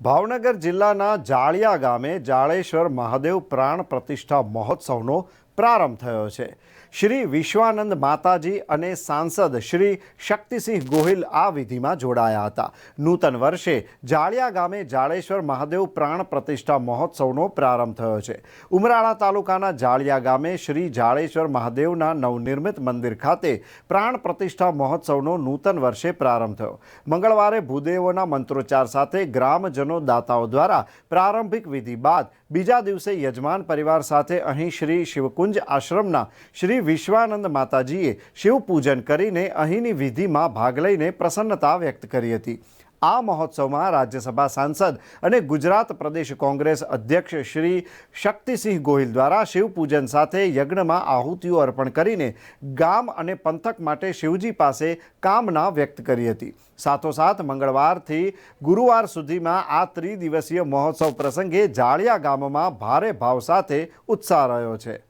ભાવનગર જિલ્લાના જાળિયા ગામે જાળેશ્વર મહાદેવ પ્રાણ પ્રતિષ્ઠા મહોત્સવનો પ્રારંભ થયો છે. શ્રી વિશ્વાનંદ માતાજી અને સાંસદ શ્રી શક્તિસિંહ ગોહિલ આ વિધિમાં જોડાયા હતા. નૂતન વર્ષે જાળિયા ગામે જાળેશ્વર મહાદેવ પ્રાણ પ્રતિષ્ઠા મહોત્સવનો પ્રારંભ થયો છે. ઉમરાળા તાલુકાના જાળિયા ગામે શ્રી જાળેશ્વર મહાદેવના નવનિર્મિત મંદિર ખાતે પ્રાણ પ્રતિષ્ઠા મહોત્સવનો નૂતન વર્ષે પ્રારંભ થયો. મંગળવારે ભૂદેવોના મંત્રોચ્ચાર સાથે ગ્રામજનો દાતાઓ દ્વારા પ્રારંભિક વિધિ બાદ બીજા દિવસે યજમાન પરિવાર સાથે અહીં શ્રી શિવકુંજ આશ્રમના શ્રી વિશ્વાનંદ માતાજીએ શિવપૂજન કરીને અહીંની વિધિમાં ભાગ લઈને પ્રસન્નતા વ્યક્ત કરી હતી. આ મહોત્સવમાં રાજ્યસભા સાંસદ અને ગુજરાત પ્રદેશ કોંગ્રેસ અધ્યક્ષ શ્રી શક્તિસિંહ ગોહિલ દ્વારા શિવપૂજન સાથે યજ્ઞમાં આહુતિઓ અર્પણ કરીને ગામ અને પંથક માટે શિવજી પાસે કામના વ્યક્ત કરી હતી. સાથોસાથ મંગળવારથી ગુરુવાર સુધીમાં આ ત્રિદિવસીય મહોત્સવ પ્રસંગે જાળિયા ગામમાં ભારે ભાવ સાથે ઉત્સાહ રહ્યો છે.